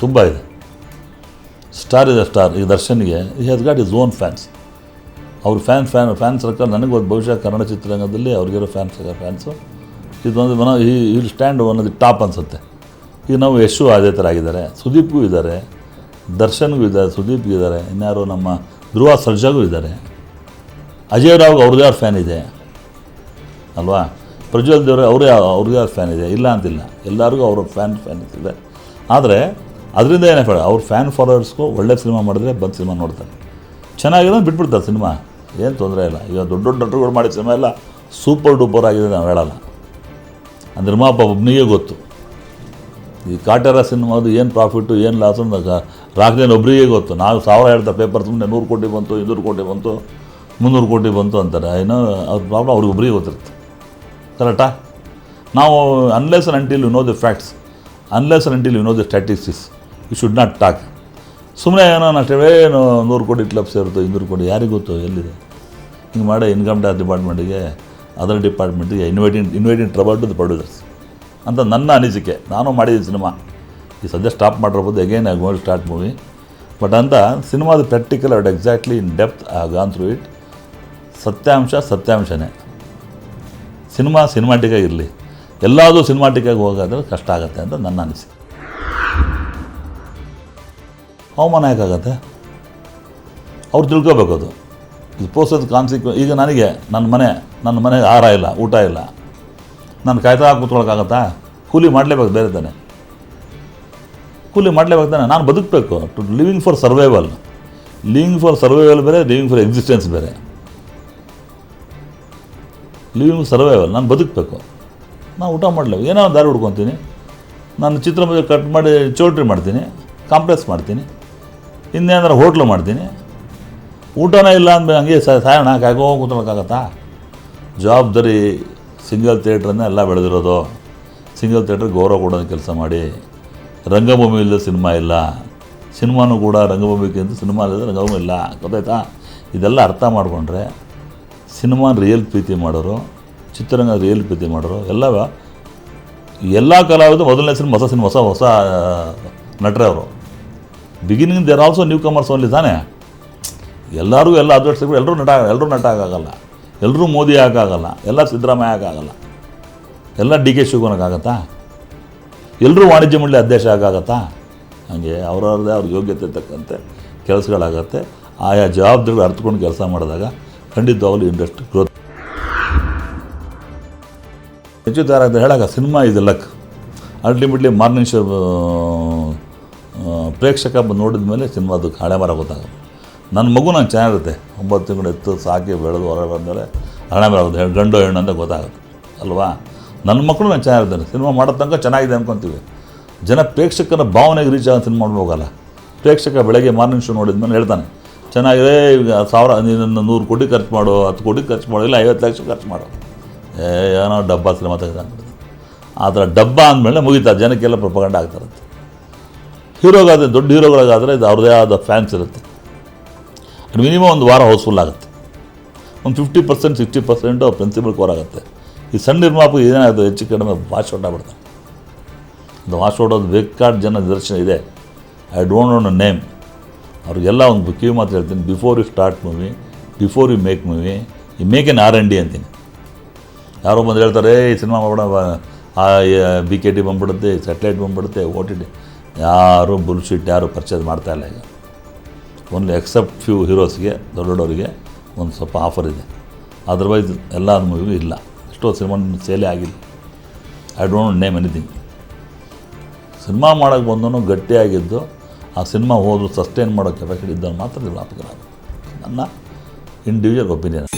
ತುಂಬ ಇದೆ. ಸ್ಟಾರ್ ಇದೆ ಸ್ಟಾರ್ ಈ ದರ್ಶನ್ಗೆ ಈ has got his own fans ಅವ್ರ ಫ್ಯಾನ್ ಫ್ಯಾನ್ ಫ್ಯಾನ್ ಸರ್ಕಲ್ ನನಗೆ ಒಂದು ಬಹುಶಃ ಕನ್ನಡ ಚಿತ್ರರಂಗದಲ್ಲಿ ಅವ್ರಿಗಿರೋ ಫ್ಯಾನ್ಸ್ ಫ್ಯಾನ್ಸು ಇದೊಂದು ಮನ ಈ will stand on the top ಅನಿಸುತ್ತೆ. ಈಗ ನಾವು ಯಶು ಅದೇ ಥರ ಆಗಿದ್ದಾರೆ ಸುದೀಪ್ಗೂ ಇದ್ದಾರೆ, ದರ್ಶನ್ಗೂ ಇದ್ದಾರೆ, ಸುದೀಪ್ಗೂ ಇದ್ದಾರೆ, ಇನ್ಯಾರು ನಮ್ಮ ಧ್ರುವ ಸರ್ಜಾಗೂ ಇದ್ದಾರೆ. ಅಜಯ್ ರಾವ್ ಅವ್ರದ್ದೇ ಅವ್ರ ಫ್ಯಾನ್ ಇದೆ. ಅಲ್ವಾ? ಪ್ರಜ್ವಲ್ ದೇವ್ರ ಅವರೇ ಅವ್ರದೇ ಅವ್ರ ಫ್ಯಾನ್ ಇದೆ. ಇಲ್ಲ ಅಂತಿಲ್ಲ. ಎಲ್ಲರಿಗೂ ಅವ್ರ ಫ್ಯಾನ್ ಫ್ಯಾನ್ ಇದೆ ಆದರೆ ಅದರಿಂದ ಏನೇ ಬೇಡ ಅವ್ರ ಫ್ಯಾನ್ ಫಾಲೋವರ್ಸ್ಗೂ ಒಳ್ಳೆ ಸಿನಿಮಾ ಮಾಡಿದ್ರೆ ಬಂದು ಸಿನಿಮಾ ನೋಡ್ತಾರೆ. ಚೆನ್ನಾಗಿರೋ ಬಿಟ್ಬಿಡ್ತಾರೆ ಸಿನಿಮಾ ಏನು ತೊಂದರೆ ಇಲ್ಲ. ಈಗ ದೊಡ್ಡ ದೊಡ್ಡ ನಟರುಗಳು ಮಾಡಿದ ಸಿನಿಮಾ ಎಲ್ಲ ಸೂಪರ್ ಡೂಪರ್ ಆಗಿದೆ ನಾವು ಹೇಳಲ್ಲ. ಆ ನಿರ್ಮಾಪ ಒಬ್ಬನಿಗೆ ಗೊತ್ತು. ಈ ಕಾಟೇರ ಸಿನಿಮಾದು ಏನು ಪ್ರಾಫಿಟ್ಟು ಏನು ಲಾಸು ರಾಕ್ದೇನು ಒಬ್ಬರಿಗೆ ಗೊತ್ತು. ನಾವು ಸಾವಿರ ಹೇಳ್ತಾ ಪೇಪರ್ ಸುಮ್ಮನೆ ನೂರು ಕೋಟಿ ಬಂತು ಇನ್ನೂರು ಕೋಟಿ ಬಂತು, ಮುನ್ನೂರು ಕೋಟಿ ಬಂತು ಅಂತಾರೆ. ಏನೋ ಅವ್ರ ಪ್ರಾಬ್ಲಮ್ ಅವ್ರಿಗೆ ಒಬ್ಬರಿಗೆ ಗೊತ್ತಿರುತ್ತೆ. ಕರೆಕ್ಟಾ ನಾವು unless until you know the facts unless until you know the statistics you should not talk ಸುಮ್ಮನೆ ಏನೋ ಅಷ್ಟೇ ನೂರು ಕೋಟಿ ಕ್ಲಬ್ ಸೇರುತ್ತೋ ಇನ್ನೂರು ಕೋಟಿ, ಯಾರಿಗೆ ಗೊತ್ತು ಎಲ್ಲಿದೆ? ಹಿಂಗೆ ಮಾಡಿ ಇನ್ಕಮ್ ಟ್ಯಾಕ್ಸ್ ಡಿಪಾರ್ಟ್ಮೆಂಟಿಗೆ other ಡಿಪಾರ್ಟ್ಮೆಂಟಿಗೆ inviting inviting trouble to the producers ಅಂತ ನನ್ನ ಅನಿಸಿಕೆ. ನಾನು ಮಾಡಿದ್ದೀನಿ ಸಿನಿಮಾ. ಈ ಸದ್ಯ ಸ್ಟಾಪ್ ಮಾಡಿರ್ಬೋದು again I goal start movie but ಅಂತ ಸಿನಿಮಾದ practical at exactly in depth ಆ ಗಾನ್ ಥ್ರೂ ಇಟ್ ಸತ್ಯಾಂಶ, ಸತ್ಯಾಂಶನೇ. ಸಿನಿಮಾ ಸಿನಿಮಾಟಿಕಾಗಿ ಇರಲಿ. ಎಲ್ಲದೂ ಸಿನಿಮಾಟಿಕಾಗಿ ಹೋಗೋದ್ರೆ ಕಷ್ಟ ಆಗುತ್ತೆ ಅಂತ ನನ್ನ ಅನಿಸಿಕೆ. ಅವಮಾನ ಯಾಕಾಗತ್ತೆ ಅವ್ರು ತಿಳ್ಕೋಬೇಕು ಅದು. ಇದು ಪ್ರೋಸೆಸ್ ಕಾನ್ಸಿಕ್ವೆ ಈಗ ನನಗೆ ನನ್ನ ಮನೆ, ನನ್ನ ಮನೆಗೆ ಆಹಾರ ಇಲ್ಲ, ಊಟ ಇಲ್ಲ. ನಾನು ಕಾಯ್ತಾ ಕೂತ್ಕೊಳ್ಳೋಕ್ಕಾಗತ್ತಾ ಕೂಲಿ ಮಾಡಲೇಬೇಕು ಬೇರೆ ತಾನೆ. ಕೂಲಿ ಮಾಡಲೇಬೇಕು ತಾನೆ. ನಾನು ಬದುಕಬೇಕು. To living for survival living for survival ಬೇರೆ ಲಿವಿಂಗ್ ಫಾರ್ ಎಕ್ಸಿಸ್ಟೆನ್ಸ್ ಬೇರೆ. ಲಿವಿಂಗ್ ಸರ್ವೈವಲ್ ನಾನು ಬದುಕಬೇಕು. ನಾನು ಊಟ ಮಾಡಲೇಬೇಕು. ಏನೋ ದಾರಿ ಹುಡ್ಕೊತೀನಿ. ನಾನು ಚಿತ್ರ ಕಟ್ ಮಾಡಿ ಚೌಲ್ಟ್ರಿ ಮಾಡ್ತೀನಿ. ಕಾಂಪ್ಲೆಕ್ಸ್ ಮಾಡ್ತೀನಿ. ಇನ್ನೇನಾರು ಹೋಟ್ಲು ಮಾಡ್ತೀನಿ. ಊಟನೇ ಇಲ್ಲ ಅಂದ್ಮೇಲೆ ಹಂಗೆ ಸಾಯೋಣ ಕಾಯ್ಕೋ ಕೂತ್ಕೊಳಕ್ಕಾಗತ್ತಾ? ಜವಾಬ್ದಾರಿ ಸಿಂಗಲ್ ಥಿಯೇಟ್ರನ್ನೇ ಎಲ್ಲ ಬೆಳೆದಿರೋದು. ಸಿಂಗಲ್ ಥಿಯೇಟ್ರ್ ಗೌರವ ಕೊಡೋದು ಕೆಲಸ ಮಾಡಿ. ರಂಗಭೂಮಿ ಇಲ್ಲದ ಸಿನಿಮಾ ಇಲ್ಲ. ಸಿನಿಮಾನೂ ಕೂಡ ರಂಗಭೂಮಿಗಿಂತ ಸಿನಿಮಾ ಇಲ್ಲದ ರಂಗಭೂಮಿ ಇಲ್ಲ. ಗೊತ್ತಾಯ್ತಾ? ಇದೆಲ್ಲ ಅರ್ಥ ಮಾಡಿಕೊಂಡ್ರೆ ಸಿನಿಮಾ ರಿಯಲ್ ಪ್ರೀತಿ ಮಾಡೋರು, ಚಿತ್ರರಂಗ ರಿಯಲ್ ಪ್ರೀತಿ ಮಾಡೋರು, ಎಲ್ಲ ಎಲ್ಲ ಕಲಾವಿದರು ಮೊದಲನೇ ಸಿನಿಮಾ, ಹೊಸ ಸಿನಿಮಾ, ಹೊಸ ಹೊಸ ನಟರೇ ಅವರು. Beginning there also newcomers only ತಾನೇ? ಎಲ್ಲರೂ ಎಲ್ಲ ಅದೃಷ್ಟ ಎಲ್ಲರೂ ನಟ ಎಲ್ಲರೂ ನಟ ಆಗೋಲ್ಲ ಎಲ್ಲರೂ ಮೋದಿ ಆಗೋಲ್ಲ ಎಲ್ಲ ಸಿದ್ದರಾಮಯ್ಯ ಆಗೋಲ್ಲ ಎಲ್ಲ ಡಿ ಕೆ ಶಿವಕುಮಾರಕ್ಕಾಗತ್ತಾ ಎಲ್ಲರೂ ವಾಣಿಜ್ಯ ಮಂಡಳಿ ಅಧ್ಯಕ್ಷ ಆಗಾಗತ್ತಾ ಹಾಗೆ ಅವ್ರವ್ರದ್ದೇ ಅವ್ರ ಯೋಗ್ಯತೆ ತಕ್ಕಂತೆ ಕೆಲಸಗಳಾಗತ್ತೆ. ಆಯಾ ಜವಾಬ್ದಾರಿಗಳು ಅರ್ಥಕೊಂಡು ಕೆಲಸ ಮಾಡಿದಾಗ ಖಂಡಿತವಾಗಲೂ ಇಂಡಸ್ಟ್ರಿ ಗ್ರೋತ್ ಹೆಚ್ಚು ಅಂತ ಹೇಳಾಗ ಸಿನಿಮಾ ಇದೆ ಲಕ್ ಅಲ್ಟಿಮೇಟ್ಲಿ ಮಾರ್ನಿಂಗ್ ಶೋ ಪ್ರೇಕ್ಷಕ ನೋಡಿದ ಮೇಲೆ ಸಿನಿಮಾದು ಹಣೆ ಮರ ಗೊತ್ತಾಗುತ್ತೆ. ನನ್ನ ಮಗು ನಾನು ಚೆನ್ನಾಗಿರುತ್ತೆ. ಒಂಬತ್ತು ತಿಂಗಳು ಎತ್ತು, ಸಾಕಿ, ಬೆಳೆದು, ಹೊರಗೆ ಬಂದಮೇಲೆ ಹಣೆ ಮರ ಆಗುತ್ತೆ. ಗಂಡು ಹೆಣ್ಣು ಅಂತ ಗೊತ್ತಾಗುತ್ತೆ. ಅಲ್ವಾ? ನನ್ನ ಮಕ್ಕಳು ನಾನು ಚೆನ್ನಾಗಿರ್ತಾನೆ ಸಿನಿಮಾ ಮಾಡೋ ತನಕ ಚೆನ್ನಾಗಿದೆ ಅಂದ್ಕೊತೀವಿ ಜನ ಪ್ರೇಕ್ಷಕನ ಭಾವನೆಗೆ ರೀಚ್ ಆಗೋ ಸಿನಿಮಾ ಹೋಗಲ್ಲ ಪ್ರೇಕ್ಷಕ ಬೆಳಗ್ಗೆ ಮಾರ್ನಿಂಗ್ ಶೋ ನೋಡಿದ ಮೇಲೆ ಹೇಳ್ತಾನೆ, ಚೆನ್ನಾಗಿದೆ, ಈಗ ಸಾವಿರ ನೀನು ನೂರು ಕೋಟಿ ಖರ್ಚು ಮಾಡು, ಹತ್ತು ಕೋಟಿ ಖರ್ಚು ಮಾಡು, ಇಲ್ಲ ಐವತ್ತು ಲಕ್ಷ ಖರ್ಚು ಮಾಡು. ಏನೋ ಡಬ್ಬ ಸಿನಿಮಾ ತೆಗೆದು ಆ ಥರ ಡಬ್ಬ ಅಂದಮೇಲೆ ಮುಗಿತಾ, ಜನಕ್ಕೆಲ್ಲ ಪ್ರಪಗಂಡ ಆಗ್ತಾರಂತೆ ಹೀರೋಗಾದರೆ ದೊಡ್ಡ ಹೀರೋಗಳಿಗಾದರೆ ಇದು ಅವ್ರದೇ ಆದ ಫ್ಯಾನ್ಸ್ ಇರುತ್ತೆ. ಮಿನಿಮಮ್ ಒಂದು ವಾರ ಹೌಸ್ಫುಲ್ ಆಗುತ್ತೆ. ಒಂದು fifty percent sixty percent principle core ಆಗುತ್ತೆ. ಈ ಸಣ್ಣ ನಿರ್ಮಾಪಕ ಏನಾಗುತ್ತೆ ಹೆಚ್ಚು ಕಡಿಮೆ ವಾಶ್ ಔಟ್ ಆಗ್ಬಿಡ್ತಾರೆ ಅದು ವಾಶ್ ಔಟ್ ಅದು ಬೇಕಾದ ಜನ ನಿದರ್ಶನ ಇದೆ. ಐ ಡೋಂಟ್ ನೋ ನೇಮ್ ಅವ್ರಿಗೆಲ್ಲ ಒಂದು ಕಿವಿ ಮಾತು ಹೇಳ್ತೀನಿ. Before you start movie before you make movie you make N R N D ಅಂತೀನಿ. ಯಾರೋ ಬಂದು ಹೇಳ್ತಾರೆ ಈ ಸಿನಿಮಾ ಮಾಡೋಣ ಬಿ ಕೆ ಟಿ ಬಂದ್ಬಿಡುತ್ತೆ ಸ್ಯಾಟಲೈಟ್ ಬಂದ್ಬಿಡುತ್ತೆ ಓ ಟಿ ಟಿ ಯಾರು ಬುಲ್ಶೀಟ್ ಯಾರು ಪರ್ಚೇಸ್ ಮಾಡ್ತಾ ಇಲ್ಲ ಈಗ. ಓನ್ಲಿ ಎಕ್ಸೆಪ್ಟ್ ಫ್ಯೂ ಹೀರೋಸ್ಗೆ ದೊಡ್ಡ ದೊಡ್ಡವರಿಗೆ ಒಂದು ಸ್ವಲ್ಪ ಆಫರ್ ಇದೆ. ಅದರ್ವೈಸ್ ಎಲ್ಲ ಮೂವಿಗೂ ಇಲ್ಲ. ಎಷ್ಟೋ ಸಿನಿಮಾ ಸೇಲೇ ಆಗಿಲ್ಲ. I don't name anything cinema ಮಾಡೋಕ್ಕೆ ಬಂದನು ಗಟ್ಟಿಯಾಗಿದ್ದು ಆ ಸಿನಿಮಾ ಹೋದ್ರು ಸಸ್ಟೈನ್ ಮಾಡೋ ಕೆಪಾಸಿಟಿ ಇದ್ದವ್ರು ಮಾತ್ರ ನಿರ್ಮಾಪಕರಾಗ ನನ್ನ ಇಂಡಿವಿಜುವಲ್ ಒಪಿನಿಯನ್